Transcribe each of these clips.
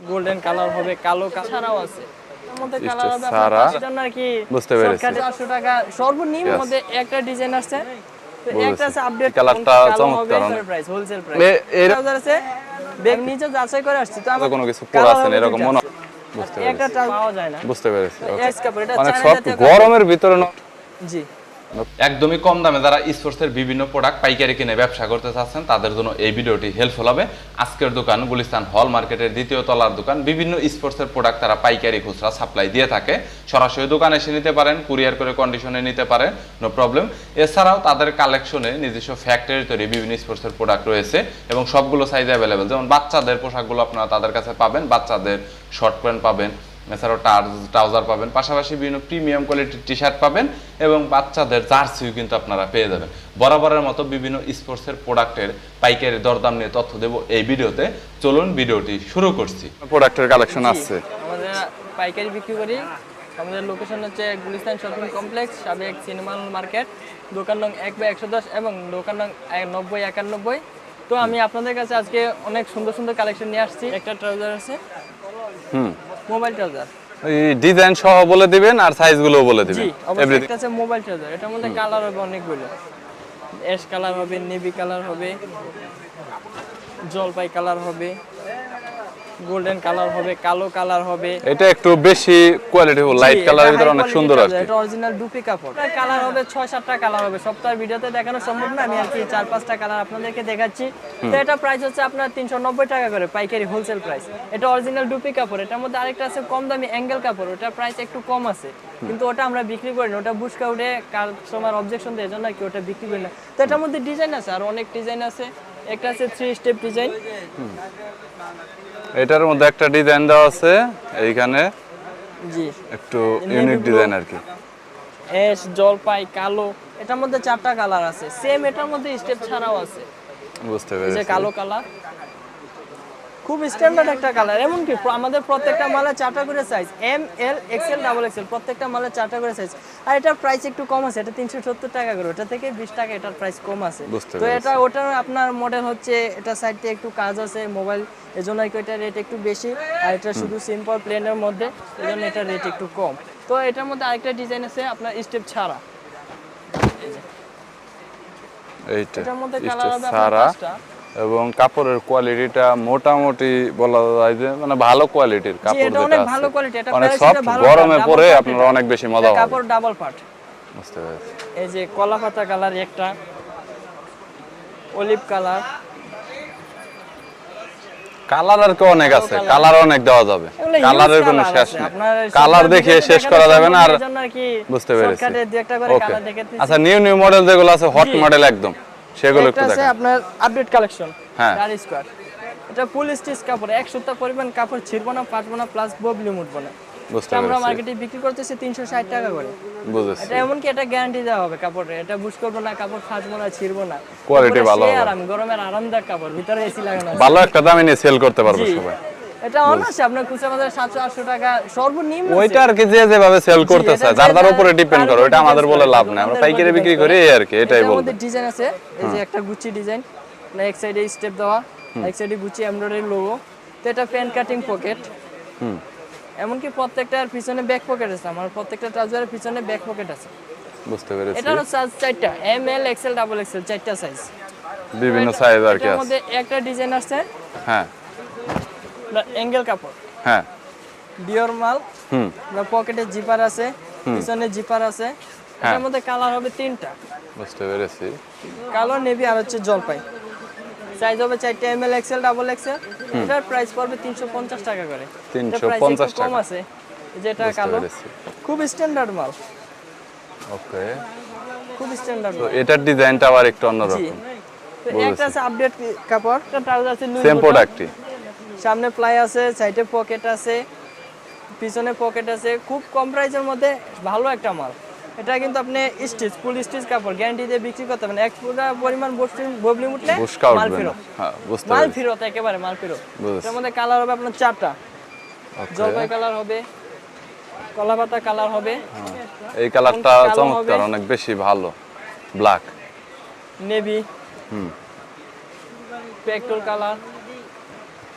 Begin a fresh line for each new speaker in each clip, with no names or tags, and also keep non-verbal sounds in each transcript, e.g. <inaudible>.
Golden colour হবে কালো ছাড়াও আছে এর মধ্যে কালার হবে আপনার
ছাড়া।
পাঁচশো টাকা আর কি
বুঝতে পেরেছি।
শর্টকাটে 800 টাকা সর্বনিম্ন
Yes.
মধ্যে একটা ডিজাইন আসছে তো
বুঝেছি।
একটা আছে আপডেট
এই কালারটা চমৎকার অনেক।
প্রাইস হোলসেল প্রাইস
এ- এর-
ট্রাউজার আছে ব্যাগ নিচে যাচাই করে আসছি তো আমার
কোনো কিছু
কালার
পরে আছেন
হবে
এরকম
দুইটা।
বুঝতে
একটা
পেরেছি
ট্রাউজার পাওয়া যায় না
বুঝতে পেরেছি okay.
এক্স কাপড় এটা
অনেক
চায়না
সফট
জাতীয় কাপড়।
গরমের ভিতরে
জি
একদমই কম দামে যারা স্পোর্টসের বিভিন্ন প্রোডাক্ট পাইকারি কিনে ব্যবসা করতে চাচ্ছেন, তাদের জন্য এই ভিডিওটি হেল্পফুল হবে। আজকের দোকান গুলিস্তান হল মার্কেটের দ্বিতীয় তলার দোকান। বিভিন্ন স্পোর্টসের প্রোডাক্ট তারা পাইকারি খুচরা সাপ্লাই দিয়ে থাকে। সরাসরি দোকানে এসে নিতে পারেন কুরিয়ার করে কন্ডিশনে নিতে পারেন নো প্রবলেম এছাড়াও তাদের কালেকশনে নিজস্ব ফ্যাক্টরি তৈরি বিভিন্ন স্পোর্টসের প্রোডাক্ট রয়েছে এবং সবগুলো সাইজ অ্যাভেলেবেল যেমন বাচ্চাদের পোশাকগুলো আপনারা তাদের কাছে পাবেন, বাচ্চাদের শর্ট প্যান্ট পাবেন এছাড়াও ট্রাউজার পাবেন। পাশাপাশি বিভিন্ন প্রিমিয়াম কোয়ালিটির টি শার্ট পাবেন এবং বাচ্চাদের জার্সিও কিন্তু আপনারা পেয়ে যাবেন। বরাবরের মতো বিভিন্ন স্পোর্টসের প্রোডাক্টের পাইকারি দরদাম নিয়ে তথ্য দেব এই ভিডিওতে। চলুন ভিডিওটি শুরু করছি।
প্রোডাক্টের কালেকশন আসছে
আমাদের পাইকারি বিক্রি করি। আমাদের লোকেশন হচ্ছে গুলিস্তান শপিং কমপ্লেক্স সাবেক সিনেমা মার্কেট দোকান নং এক বাই একশো দশ এবং দোকান নং এক- নব্বই একানব্বই। তো আমি আপনাদের কাছে আজকে অনেক সুন্দর সুন্দর কালেকশন নিয়ে আসছি। একটা ট্রাউজার আছে।
হুম।
মোবাইল চার্জার
এই ডিজাইন সহ বলে দিবেন আর সাইজগুলোও বলে
জি
দিবেন। এভরিথিং
একটা আছে মোবাইল চার্জার এটার মধ্যে কালার হবে অনেকগুলো। অ্যাশ কালার হবে নেভি কালার হবে জলপাই কালার হবে। গোল্ডেন কালার হবে কালো কালার হবে।
এটা একটু বেশি কোয়ালিটি হবে লাইট কালারের ভিতরে অনেক সুন্দর কি।
এটা অরিজিনাল ডুপি কাপড়। কালার হবে ছয় সাতটা কালার হবে। সপ্তাহের ভিডিওতে দেখানো সম্ভব না আমি আর কি চার পাঁচটা কালার আপনাদেরকে দেখাচ্ছি। তো এটা প্রাইস হচ্ছে আপনার তিনশো নব্বই টাকা করে পাইকারি হোলসেল প্রাইস এটা অরিজিনাল ডুপি কাপড় এটার মধ্যে আরেকটা আছে কম দামি অ্যাঙ্গেল কাপড় ওটার প্রাইস একটু কম আছে। কিন্তু ওটা আমরা বিক্রি করি না ওটা বুসকা উঠে কাস্টমার অবজেকশন দেয় জন্য আর কি ওটা বিক্রি করি না। তো এটার মধ্যে ডিজাইন আছে আর অনেক ডিজাইন আছে। একটা আছে থ্রি স্টেপ ডিজাইন
এটার মধ্যে একটা ডিজাইন দেওয়া আছে এইখানে
জি।
একটু ইউনিক ডিজাইন আর কি।
এস জলপাই কালো এটার মধ্যে চারটা কালার আছে। সেম এটার মধ্যে স্টেপ ছাড়াও আছে।
বুঝতে পেরেছি।
কালো কালার খুব স্ট্যান্ডার্ড একটা কালার এমনকি প্র- আমাদের প্রত্যেকটা মালে চারটা করে size M L XL double XL প্রত্যেকটা মালে চারটা করে সাইজ আর এটার প্রাইস একটু কম আছে এটা তিনশো সত্তর টাকা করে ওটা থেকে বিশ টাকা এটার প্রাইস কম আছে। তো এটা ওটার আপনার মডেল হচ্ছে এটা সাইডে একটু কাজ আছে মোবাইল এজন্য এটা রেট একটু বেশি আর এটা শুধু সিম্পল প্লেনের মধ্যে এজন্য এটা রেট একটু কম। তো এটার মধ্যে আরেকটা ডিজাইন আছে আপনার স্টেপ ছাড়া।
এইটা
এটার মধ্যে কালার হবে আপনার পাঁচটা।
এবং কাপড়ের কোয়ালিটিটা মোটামুটি বলা যায় যে মানে ভালো কোয়ালিটির কাপড়
এটা
যেটা
অনেক
আছে।
ভালো quality, এটা
অনেক
প্যারাসিটা
সফট গরমে পরে আপনারা অনেক বেশি মজা হবে
কাপড় ডাবল পার্ট
বুঝতে পেরেছি।
এই যে কলা পাতা কালার একটা অলিভ কালার
কালার আর কি অনেক আছে কালার অনেক দেওয়া যাবে। কালারের কোনো শেষ নেই। কালার দেখে শেষ করা যাবে না আর বুঝতে পেরেছি।
দু একটা করে কালার দেখে
আচ্ছা নিউ নিউ মডেল যেগুলো আছে হট মডেল একদম। সেগুলো
একটা
দেখেন।
আপনার আপডেট কালেকশন
হ্যাঁ।
চার স্কোয়ার এটা ফুল স্টিচ কাপড় এক সপ্তাহ পরিমাণ কাপড় ছিড়বো না ফাটবো না প্লাস ববলি মুটবো না। আমরা মার্কেটে বিক্রি করতেছি তিনশো ষাট টাকা করে।
বুঝেছি।
এটা এমনকি এটা গ্যারান্টি দেওয়া হবে কাপড়ে। এটা বুঝ করব না কাপড় ফাটবো না ছিড়বো না। কাপড়ের
ভালো হবে।
আরাম গরমের আরামদায়ক কাপড় ভিতরে এসি লাগানো।
ভালো একটা দামে নিয়ে সেল করতে পারবে সবাই।
এটা অনাসে আপনার খুচরা বাজারে টাকা সর্বনিম্ন
ওইটা আর কি যে যেভাবে সেল করতে
এটা
চায়
যে
যার যার
যার-
উপরে ডিপেন্ড করে ওইটা আমাদের বলে লাভ নেই। আমরা পাইকারি বিক্রি করি আর কি এটাই বলব।
মধ্যে ডিজাইন আছে এই যে একটা গুচি ডিজাইন এক সাইডে স্টেপ দেওয়া এক সাইডে গুচি এমব্রয়ডারি লোগো তো এটা প্যান্ট কাটিং পকেট
হুম।
এমনকি প্রত্যেকটার পিছনে ব্যাক পকেট আছে আমার প্রত্যেকটা ট্রাউজারের পিছনে ব্যাক পকেট আছে।
বুঝতে পেরেছি।
এটারও সাইজ চারটা M L XL double XL চারটা সাইজ
বিভিন্ন সাইজ আর কি
এটার
আছে।
মধ্যে একটা ডিজাইন আছে
হ্যাঁ।
অ্যাঙ্গেল কাপড়।
হ্যাঁ।
ডিওর মাল
হুম।
পকেটে জিপার আছে পিছনে জিপার আছে।
হ্যাঁ।
এটার মধ্যে কালার হবে তিনটা।
বুঝতে পেরেছি।
কালো নেভি আর হচ্ছে জলপাই। সাইজ হবে চারটে M L XL double XL এটার প্রাইস পড়বে তিনশো পঞ্চাশ টাকা করে।
350
একটু কম আছে। যেটা কালো খুব স্ট্যান্ডার্ড মাল।
ওকে।
খুব স্ট্যান্ডার্ড মাল।
এটার ডিজাইনটা আবার একটু অন্যরকম।
তো একটা আছে আপডেট কাপড়। একটা ট্রাউজার আছে
সেম প্রোডাক্টই
সামনে প্লাই আছে সাইডে পকেট আছে পিছনে পকেট আছে। খুব কম প্রাইসের মধ্যে ভালো একটা মাল। এটা কিন্তু আপনি স্টিচ ফুল স্টিচ কাপড় গ্যারান্টি দিয়ে বিক্রি করতে পারেন। এক পুরো পরিমাণ ববলি উঠলে মাল ফেরত।
হ্যাঁ
মাল ফেরত একেবারে মাল ফেরত। এটার মধ্যে কালার হবে আপনার চারটা. জলপাই কালার হবে কলাপাতা কালার হবে।
এই কালারটা চমৎকার? অনেক বেশি ভালো। ব্ল্যাক
নেভি
হুম।
পেট্রোল কালার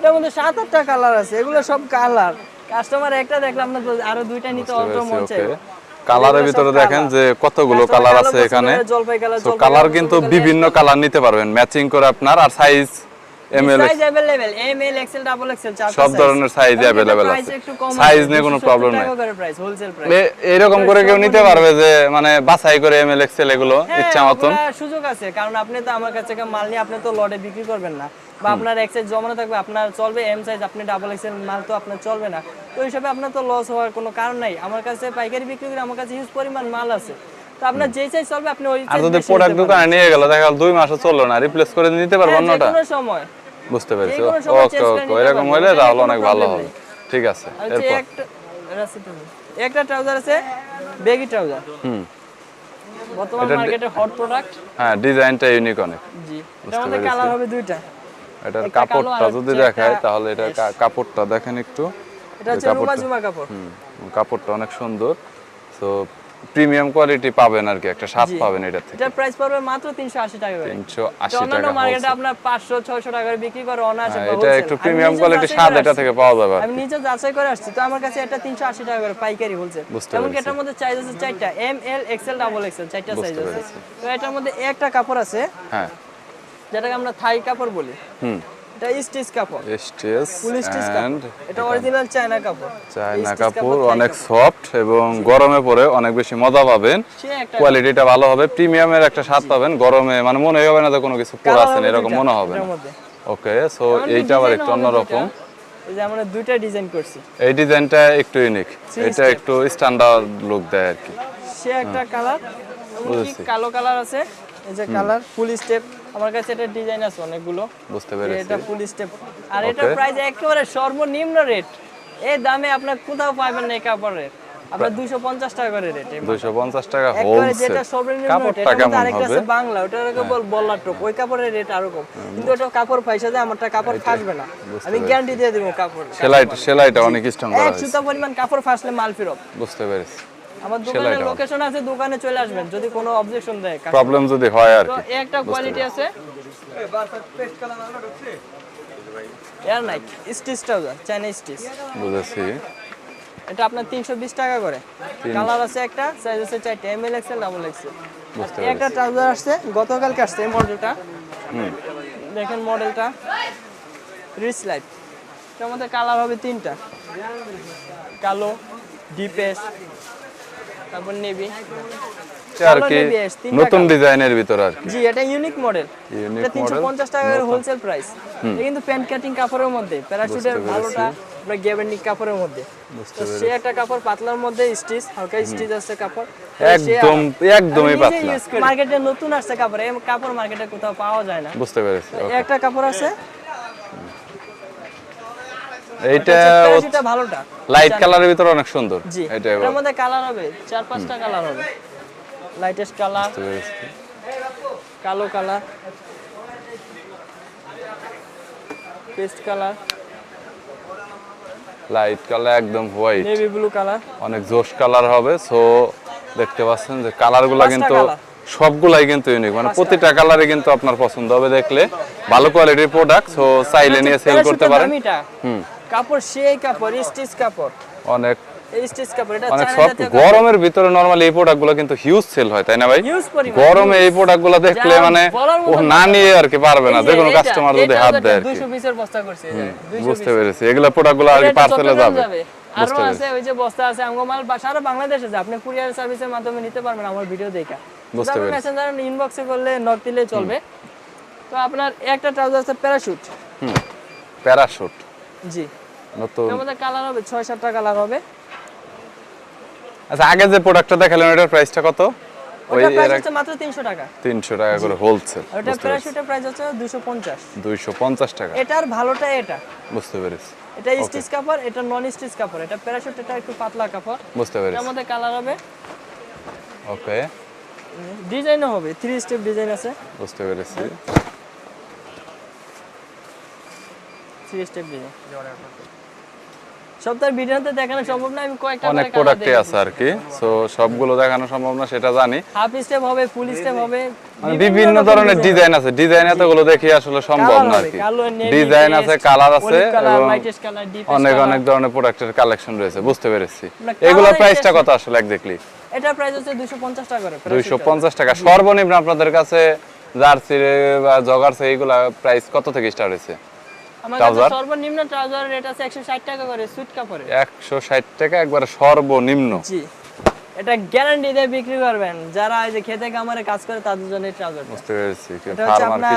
এটার মধ্যে সাত আটটা কালার আছে এগুলো সব কালার কাস্টমার একটা দেখলাম না আরও দুইটা নিতে অল্প মন চাই
কালারের ভিতরে দেখেন যে কতগুলো কালার আছে এখানে।
কালার
কিন্তু বিভিন্ন কালার নিতে পারবেন ম্যাচিং করে আপনার আর size M L
size available M L XL double XL চার
সব ধরনের size available আছে। Size নিয়ে কোনো problem নাই।
প্রাইস হোলসেল প্রাইস
এরকম করে কেউ নিতে পারবে যে মানে বাছাই করে এম এল এক্সেল এগুলো
হ্যাঁ,
ইচ্ছা মতন
সুযোগ আছে কারণ আপনি তো আমার কাছে থেকে মাল নিয়ে আপনি তো লটে বিক্রি করবেন না বা আপনার এক সাইজ জমানো থাকবে আপনার চলবে এম সাইজ আপনি ডাবল এক্সেল মাল তো আপনার চলবে না তো ওই হিসাবে আপনার তো লস হওয়ার কোনো কারণ নাই আমার কাছে পাইকারি বিক্রি করে আমার কাছে হিউজ পরিমাণ মাল আছে তো আপনার যেই সাইজ চলবে আপনি ওই
আর
size
যদি
বেশি
প্রোডাক্ট
নিতে
দোকানে নিয়ে গেল দেখা গেল দুই মাসও চললো না রিপ্লেস করে নিতে পারবো
পারবেন। হ্যাঁ,
অন্যটা
যে কোনো সময়
বুঝতে পেরেছি। ওকে ওকে এরকম। হলে তাহলে অনেক ভালো হবে। ঠিক আছে এরপর?
একটা ট্রাউজার আছে বেগি ট্রাউজার
হুম।
বর্তমান মার্কেটে হট প্রোডাক্ট
হ্যাঁ ডিজাইনটা ইউনিক অনেক।
জি।
পেরেছি।
কালার হবে দুইটা।
এটার কাপড়টা যদি দেখায় তাহলে এটার কাপড়টা দেখেন একটু।
এটা হচ্ছে রুমা জুমা কাপড়।
হুম, কাপড়টা অনেক সুন্দর। তো প্রিমিয়াম কোয়ালিটি পাবেন আর কি একটা স্বাদ পাবেন এটা থেকে।
এটার প্রাইস পড়বে মাত্র 380 টাকা করে।
তিনশো
এটা
আশি
অন্যান্য
টাকা
মার্কেটে। আপনার 500 600 টাকা করে বিক্রি করে অনায়াসে
হ্যাঁ, এটা একটু প্রিমিয়াম
যাচাই
স্বাদ এটা। থেকে পাওয়া যাবে
আমি নিজে যাচাই করে আসছি। তো আমার কাছে এটা 380 টাকা করে পাইকারি হোলসেল এমনকি এটার মধ্যে সাইজ আছে চারটা। M L XL double XL চারটা সাইজ আছে। তো এটার মধ্যে একটা কাপড় আছে
হ্যাঁ।
যেটাকে আমরা থাই কাপড় বলি।
হুম।
এটা স্টিচ কাপড়।
স্টেজ
ফুল স্টিচ কাপড়। এটা অরিজিনাল চায়না কাপড়।
চায়না কাপড়। অনেক সফট এবং গরমে পরে অনেক বেশি মজা পাবেন। কোয়ালিটিটা ভালো হবে। প্রিমিয়ামের একটা স্বাদ পাবেন। গরমে মানে মনে হবে না যে কোনো কিছু পরে আছেন এরকম মনে হবে না। ওকে সো এইটা আবার একটু অন্যরকম
এই যে আমরা দুইটা ডিজাইন করছি।
এই ডিজাইনটা একটু ইউনিক এটা একটু স্ট্যান্ডার্ড লুক দেয় আর কি।
সে একটা কালার কালো কালার আছে। এই যে কালার ফুল স্টেপ আমার কাছে এটা ডিজাইন আছে অনেকগুলো।
বুঝতে পেরেছি
এটা ফুল স্টেপ আর এটা প্রাইস একেবারে সর্বনিম্ন রেট এই দামে আপনার কোথাও পাবেন না এই কাপড়ের আপনার দুইশো পঞ্চাশ টাকা করে রেট
দুইশো পঞ্চাশ টাকা
একবারে
হোলসেল
যেটা সর্বনিম্ন
কাপড়টা কেমন হবে? হ্যাঁ।
আছে বাংলা ওটাকে বল বল্লা টপ ওই কাপড়ের রেট আরও কম। কিন্তু ওটা কাপড় পয়সা যায় আমারটা কাপড় ফাসবে না। আমি গ্যারান্টি দিয়ে দেবো কাপড়।
সেলাই সেলাইটা অনেক স্ট্রং করা হয়েছে।
সুতা পরিমাণ কাপড় ফাসলে মাল ফেরত।
বুঝতে পেরেছি।
আমার দোকানের লোকেশন আছে দোকানে চলে আসবেন যদি কোনো অবজেকশন দেয়
প্রবলেম যদি হয় আর
তো
কি।
একটা কোয়ালিটি আছে। Air Nike stitch trouser China stitch
বুঝেছি।
এটা আপনার তিনশো বিশ টাকা করে। কালার আছে একটা সাইজ আছে চারটে M L XL double
XL
একটা ট্রাউজার আসছে গতকালকে আসছে এই মডেলটা দেখেন মডেলটা রিচ লাইট এটার মধ্যে কালার হবে তিনটা। কালো ডিপেস তারপর নেভি
আর কি নতুন ডিজাইনের ভিতর আর কি।
জি এটা ইউনিক মডেল এটা তিনশো
model,
পঞ্চাশ টাকার হোলসেল প্রাইস এটা কিন্তু প্যান্ট কাটিং কাপড়ের মধ্যে। প্যারাশুটের ভালোটা আপনার কাপড়ের মধ্যে। সে একটা কাপড় পাতলার মধ্যে স্টিচ হালকা স্টিচ আছে কাপড়।
একদম একদমই পাতলা।
মার্কেটে নতুন আসছে কাপড়। এই কাপড় মার্কেটে কোথাও পাওয়া যায় না।
বুঝতে পেরেছি
একটা কাপড় আছে
এইটা
প্যারাশুটটা ভালোটা।
লাইট কালারের ভিতর অনেক সুন্দর। এটা
এর মধ্যে কালার হবে চার পাঁচটা কালার হবে। লাইটেস্ট কালার কালো colour paste colour
light colour একদম হোয়াইট
নেভি ব্লু কালার
অনেক জোশ কালার হবে সো দেখতে পাচ্ছেন যে কালারগুলো কিন্তু সবগুলাই কিন্তু ইউনিক মানে প্রতিটা কালারে কিন্তু আপনার পছন্দ হবে দেখলে। ভালো কোয়ালিটির প্রোডাক্ট সো চাইলে নিয়ে সেল করতে পারেন। হুম।
কাপড় সেই কাপড় স্টিচ কাপড়।
অনেক সফট গরমের ভিতরে নরমালি এই প্রোডাক্টগুলো কিন্তু হিউজ সেল হয় তাই না ভাই? গরমে এই প্রোডাক্টগুলো দেখলে মানে ও না। নিয়ে আর কি পারবে না। যে
যে
কোনো কাস্টমার যদি হাত দেয় আর কি।
200 পিসের বস্তা করছে এই যে, 200
বুঝতে পেরেছি। এগুলো প্রোডাক্টগুলো আর কি পার্সেলে যাবে। আরও
আছে ওই যে বস্তা আছে আমগো বা সারা বাংলাদেশে আছে আপনি কুরিয়ার সার্ভিসের মাধ্যমে নিতে পারবেন আমার ভিডিও দেখা।
বুঝতে পেরেছি।
মেসেঞ্জার ইনবক্সে করলে নক দিলে চলবে। তো আপনার একটা ট্রাউজার আছে প্যারাশুট
হুম। প্যারাশুট
জি।
নতুন।
এর কালার হবে ছয় সাতটা কালার হবে।
আচ্ছা আগে যে প্রোডাক্টটা দেখালেন ওটার প্রাইসটা কত? ওই
প্রাইস হচ্ছে মাত্র 300 টাকা।
তিনশো টাকা করে হোলসেল
আর ওটা প্রাইস হচ্ছে 250
দুইশো পঞ্চাশ টাকা।
এটার ভালোটা এটা।
বুঝতে পেরেছি।
এটা স্টিচ কাপড় এটা নন স্টিচ কাপড়। এটা প্যারাশুট এটা একটু পাতলা কাপড়।
বুঝতে পেরেছি।
মধ্যে কালার হবে।
ওকে
ডিজাইনও হবে থ্রি স্টেপ ডিজাইন আছে।
বুঝতে পেরেছি।
থ্রি স্টেপ ডিজাইন সপ্তাহের ভিডিওতে দেখানো সম্ভব না আমি কয়েকটা
অনেক
করে
আছে আর কি। সো সবগুলো দেখানো সম্ভব না সেটা জানি।
হাফ স্টেপ হবে ফুল স্টেপ হবে
মানে বিভিন্ন ধরনের ডিজাইন আছে। ডিজাইন এতগুলো দেখি আসলে সম্ভব না আর কি। ডিজাইন আছে কালার আছে অনেক। অনেক ধরনের প্রোডাক্টের কালেকশন রয়েছে বুঝতে পেরেছি। এগুলোর প্রাইসটা কত আসলে এক দেখলি
এটা প্রাইস হচ্ছে 250 টাকা করে
দুইশো পঞ্চাশ টাকা। সর্বনিম্ন আপনাদের কাছে জার্সি বা জগার্সি এইগুলা প্রাইস কত থেকে স্টার্ট হয়েছে?
সর্বনিম্ন ট্রাউজার রেট আছে 160 টাকা করে সুইট কাপড়ে
একশো ষাট টাকা একবারে সর্বনিম্ন।
জি। এটা গ্যারান্টি দিয়ে বিক্রি করবেন। যারা এই যে খেতে কামারে কাজ করে তাদের জন্য ট্রাউজার
বুঝতে পেরেছি।
এটা হচ্ছে আপনার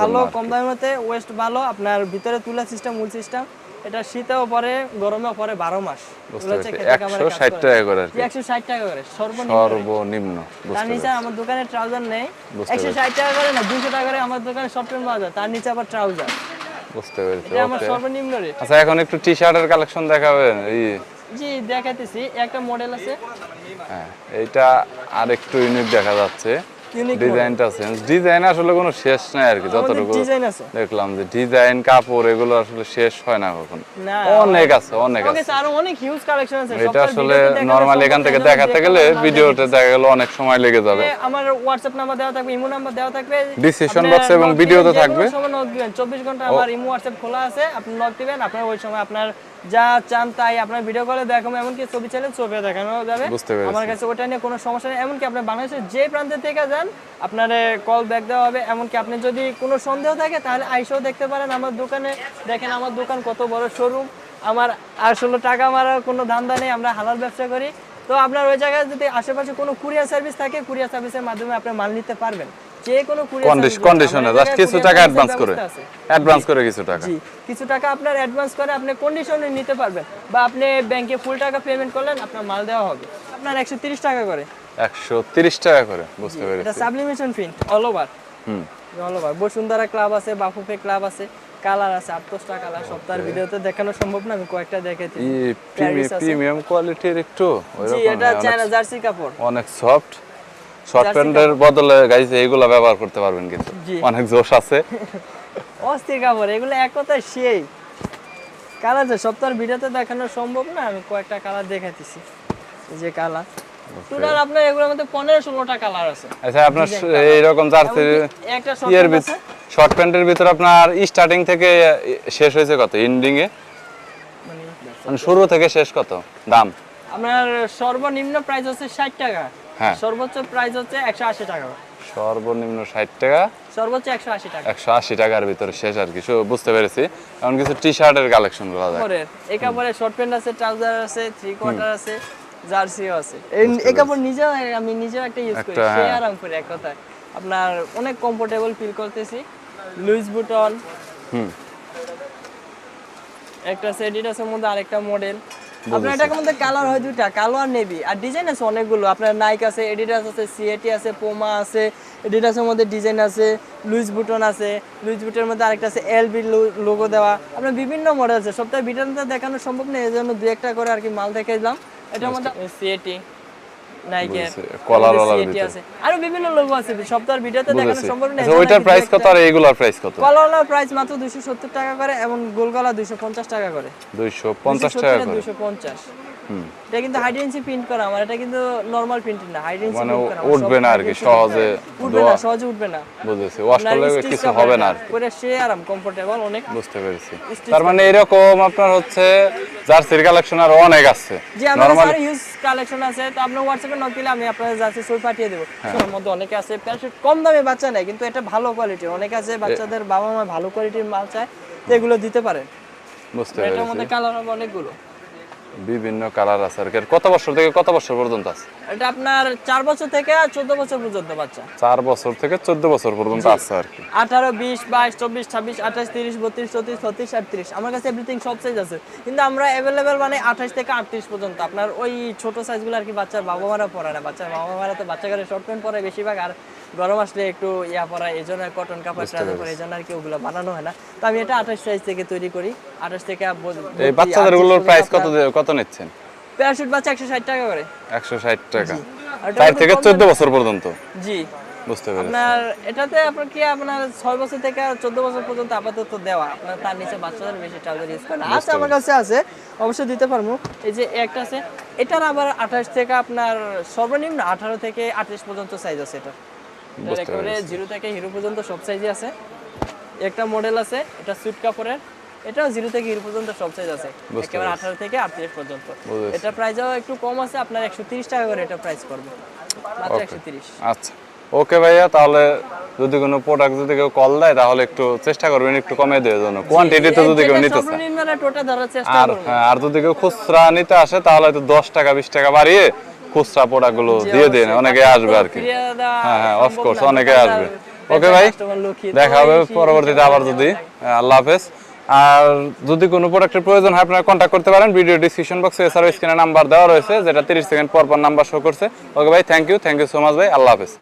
ভালো কম দামের মধ্যে ওয়েস্ট ভালো আপনার ভিতরে তুলা সিস্টেম মূল সিস্টেম এটা শীতেও পরে গরমেও পরে বারো মাস।
একশো ষাট টাকা করে
একশো ষাট টাকা করে সর্বনিম্ন তার নিচে আমার দোকানে ট্রাউজার নেই। একশো ষাট টাকা করে না দুশো টাকা করে আমার দোকানে পাওয়া যায়। তার নিচে আবার ট্রাউজার।
বুঝতে পেরেছি
এটা আমার সর্বনিম্ন রেট
আচ্ছা এখন একটু টি শার্টের কালেকশন দেখাবেন এই।
জি দেখাতেছি একটা মডেল আছে।
হ্যাঁ এইটা আর একটু ইউনিক দেখা যাচ্ছে। ডিজাইনটা ডিজাইন আসলে কোনো শেষ নাই আর কি যতটুকু দেখলাম যে ডিজাইন কাপড় এগুলো আসলে শেষ হয় না কখন। অনেক আছে অনেক আছে।
আরও অনেক হিউজ কালেকশন আছে।
এটা আসলে
ভিডিওতে
নরমালি এখান থেকে দেখাতে গেলে ভিডিওতে দেখা গেল অনেক সময় লেগে যাবে।
আমার হোয়াটসঅ্যাপ নাম্বার দেওয়া থাকবে ইমো নাম্বার দেওয়া থাকবে।
Decision
আপনি
এবং
knock
video তে
দিবেন, যে কোনো
থাকবে।
সময় knock দিবেন। 24 ঘণ্টা আমার ইমো হোয়াটসঅ্যাপ খোলা আছে আপনি নক দিবেন। আপনার ওই সময় আপনার যা চান তাই আপনার ভিডিও কলে দেখাবো এমনকি ছবি চাইলে ছবি দেখানো যাবে। আমার কাছে ওটা নিয়ে কোনো সমস্যা নেই এমনকি আপনি বাংলাদেশের যে প্রান্তে থেকে যান আপনার কল ব্যাক দেওয়া হবে। এমনকি আপনি যদি কোনো সন্দেহ থাকে তাহলে আইসেও দেখতে পারেন আমার দোকানে। দেখেন আমার দোকান কত বড় শোরুম আমার আসলে টাকা মারার কোনো ধান্দা নেই আমরা হালাল ব্যবসা করি। তো আপনার ওই জায়গায় যদি আশেপাশে কোনো কুরিয়ার সার্ভিস থাকে কুরিয়ার সার্ভিসের মাধ্যমে আপনি মাল নিতে পারবেন। যে কোনো
কন্ডিশন কন্ডিশনে জাস্ট কিছু টাকা অ্যাডভান্স করে। অ্যাডভান্স করে কিছু টাকা।
জি কিছু টাকা আপনার অ্যাডভান্স করে আপনি কন্ডিশনে নিতে পারবেন বা আপনি ব্যাংকে ফুল টাকা পেমেন্ট করলেন আপনার মাল দেওয়া হবে। আপনার একশো তিরিশ টাকা করে।
একশো তিরিশ টাকা করে বুঝতে
এটা সাবলিমেশন প্রিন্ট অল ওভার
হুম।
অল ওভার বসুন্ধরা ক্লাব আছে বাফুফে ক্লাব আছে কালার আছে আট দশটা কালার সপ্তাহের ভিডিওতে দেখানো সম্ভব না আমি কয়েকটা দেখেছি
প্রিমিয়াম কোয়ালিটির একটু
জি এটা চায়না জার্সি কাপড়।
অনেক সফট শর্ট প্যান্টের বদলে এইগুলা ব্যবহার করতে পারবেন কিন্তু। অনেক জোশ আছে। <laughs>
অস্থির কাপড় এগুলো এক কথায় সেই। কালার আছে সপ্তাহের ভিডিওতে দেখানো সম্ভব না আমি কয়েকটা কালার দেখাইতেছি। যে কালার। টোটাল আপনার এগুলোর মধ্যে পনেরো ষোলোটা কালার আছে।
আচ্ছা আপনার জার্সি
একটা।
শর্ট প্যান্টের ভিতর আপনার স্টার্টিং থেকে শেষ হয়েছে কত? এন্ডিং এ?
মানে
মানে শুরু থেকে শেষ কত? দাম?
আপনার সর্বনিম্ন প্রাইস হচ্ছে ষাট টাকা।
হ্যাঁ।
সর্বোচ্চ প্রাইস হচ্ছে একশো আশি টাকা।
সর্বনিম্ন ষাট টাকা।
সর্বোচ্চ একশো আশি টাকা।
একশো আশি টাকার ভিতরে শেষ আর কি। সু- বুঝতে পেরেছি। এমন কিছু টি শার্টের কালেকশন করা যায়
এই কাপড়ের শর্ট প্যান্ট আছে ট্রাউজার আছে থ্রি কোয়ার্টার আছে জার্সিও আছে। এই- কাপড় নিজেও আমি নিজেও একটা ইউজ করি সে
হ্যাঁ।
আরাম করে এক কথায়। আপনার অনেক কমফোর্টেবল ফিল করতেছি। লুইস বুটন
হুম।
একটা সেডিডাসের মধ্যে আরেকটা মডেল আপনার এটার মধ্যে কালার হয় দুইটা কালো আর নেভি। আর ডিজাইন আছে অনেকগুলো। আপনার নাইক আছে এডিডাস আছে সিএটি আছে পোমা আছে এডিডাসের মধ্যে ডিজাইন আছে লুইস বুটন আছে লুইস বুটের মধ্যে আরেকটা আছে এলবি লোগো দেওয়া। আপনার বিভিন্ন মডেল আছে। সপ্তাহে ভিডিওতে দেখানো সম্ভব নেই এই জন্য দু একটা করে আর কি মাল দেখে দিলাম এটার মধ্যে সিএটি নাইকের। আছে। আরও বিভিন্ন লোগো আছে সপ্তাহের ভিডিওতে দেখানো সম্ভব নেই
আচ্ছা ওইটার প্রাইস কত আর এইগুলার প্রাইস কত?
কলার প্রাইস মাত্র দুইশো সত্তর টাকা করে এবং গোলগলা দুইশো পঞ্চাশ টাকা করে।
দুইশো পঞ্চাশ টাকা করে।
দুশো পঞ্চাশ।
হুম
এটা কিন্তু প্রিন্ট করা আমার এটা কিন্তু নরমাল প্রিন্ট না
মানে উঠবে না আর কি সহজে
উঠবে না সহজে উঠবে না।
বুঝেছি ওয়াশ
আপনার
করলে কিছু হবে না।
পরে সে আরাম কমফোর্টেবল অনেক
বুঝতে পেরেছি। তার মানে এরকম আপনার হচ্ছে জার্সির কালেকশন আর অনেক আছে।
যে আমার আরও ইউজ কালেকশন আছে তো আপনার হোয়াটসঅ্যাপে নক দিলে আমি আপনাদের যাচ্ছে ছবি পাঠিয়ে দেবো।
হ্যাঁ।
সোনার মধ্যে অনেকে আছে প্যান্ট কম দামে বাচ্চা নেয় কিন্তু এটা ভালো কোয়ালিটির অনেকে আছে বাচ্চাদের বাবা মা ভালো কোয়ালিটির মাল চায় তো এগুলো দিতে পারেন।
বুঝতে
এটার মধ্যে কালার হবে অনেকগুলো।
বিভিন্ন কালার আছে আর কত বছর থেকে কত বছর পর্যন্ত আছে?
এটা আপনার চার বছর থেকে চোদ্দ বছর পর্যন্ত বাচ্চা।
চার বছর থেকে চোদ্দ বছর পর্যন্ত আছে আর কি।
আঠারো বিশ বাইশ চব্বিশ ছাব্বিশ আঠাশ তিরিশ বত্রিশ চৌত্রিশ ছত্রিশ আটত্রিশ। আমার কাছে এভরিথিং সব সাইজ আছে। কিন্তু আমরা অ্যাভেলেবেল মানে আঠাশ থেকে আটত্রিশ পর্যন্ত। আপনার ওই ছোট সাইজগুলো আর কি বাচ্চার বাবা মারা পরে না। বাচ্চার বাবা মারা তো বাচ্চা করে শর্ট প্যান্ট পরে বেশিরভাগ। আর গরম আসলে একটু ইয়া পরা এই জন্য কটন কাপড় ট্রাউজার পরে এই জন্য আর কি ওগুলো বানানো হয় না। তো আমি এটা আঠাশ সাইজ থেকে তৈরি করি। আঠাশ থেকে
এই বাচ্চাদেরগুলোর প্রাইস কত কত নিচ্ছেন?
প্যারাশুট বাচ্চা একশো ষাট টাকা করে।
একশো ষাট টাকা। চার থেকে চোদ্দ বছর পর্যন্ত?
জি।
বুঝতে পেরেছি।
আপনার এটাতে আপনার কি আপনার ছয় বছর থেকে চোদ্দ বছর পর্যন্ত আপাতত দেওয়া। আপনার তার নিচে বাচ্চাদের বেশি ট্রাউজার ইউজ করে আছে আমার কাছে আছে অবশ্যই দিতে পারব। এই যে একটা আছে এটার আবার আঠাশ থেকে আপনার সর্বনিম্ন আঠারো থেকে আঠাশ পর্যন্ত সাইজ আছে এটা। একেবারে জিরো থেকে হিরো পর্যন্ত সব সাইজই আছে। একটা মডেল আছে এটা সুইট কাপড়ের এটাও জিরো থেকে হিরো পর্যন্ত সব সাইজ আছে। একেবারে আঠারো থেকে আটত্রিশ পর্যন্ত। এটা প্রাইসও একটু কম আছে আপনার একশো তিরিশ টাকা করে এটা প্রাইস পড়বে। মাত্র একশো তিরিশ।
আচ্ছা। ওকে ভাইয়া তাহলে যদি কোনো প্রোডাক্ট যদি কেউ কল দেয় তাহলে একটু চেষ্টা করবেন একটু কমে দেওয়ার জন্য। কোয়ান্টিটিতে যদি কেউ নিতে চায়। আর হ্যাঁ, আর যদি কেউ খুচরা নিতে আসে তাহলে হয়তো দশ টাকা বিশ টাকা বাড়িয়ে খুচরা প্রোডাক্টগুলো দিয়ে দিন অনেকে আসবে আর কি। হ্যাঁ হ্যাঁ অফকোর্স অনেকে আসবে। ওকে ভাই দেখা হবে পরবর্তীতে আবার যদি। আল্লাহ হাফেজ। আর যদি কোনো প্রোডাক্টের প্রয়োজন হয় আপনারা কন্ট্যাক্ট করতে পারেন। ভিডিও ডিসক্রিপশন বক্সে এছাড়াও স্ক্রিনে নাম্বার দেওয়া রয়েছে যেটা তিরিশ সেকেন্ড পর পর নাম্বার শো করছে। ওকে ভাই thank you thank you so much ভাই আল্লাহ হাফেজ।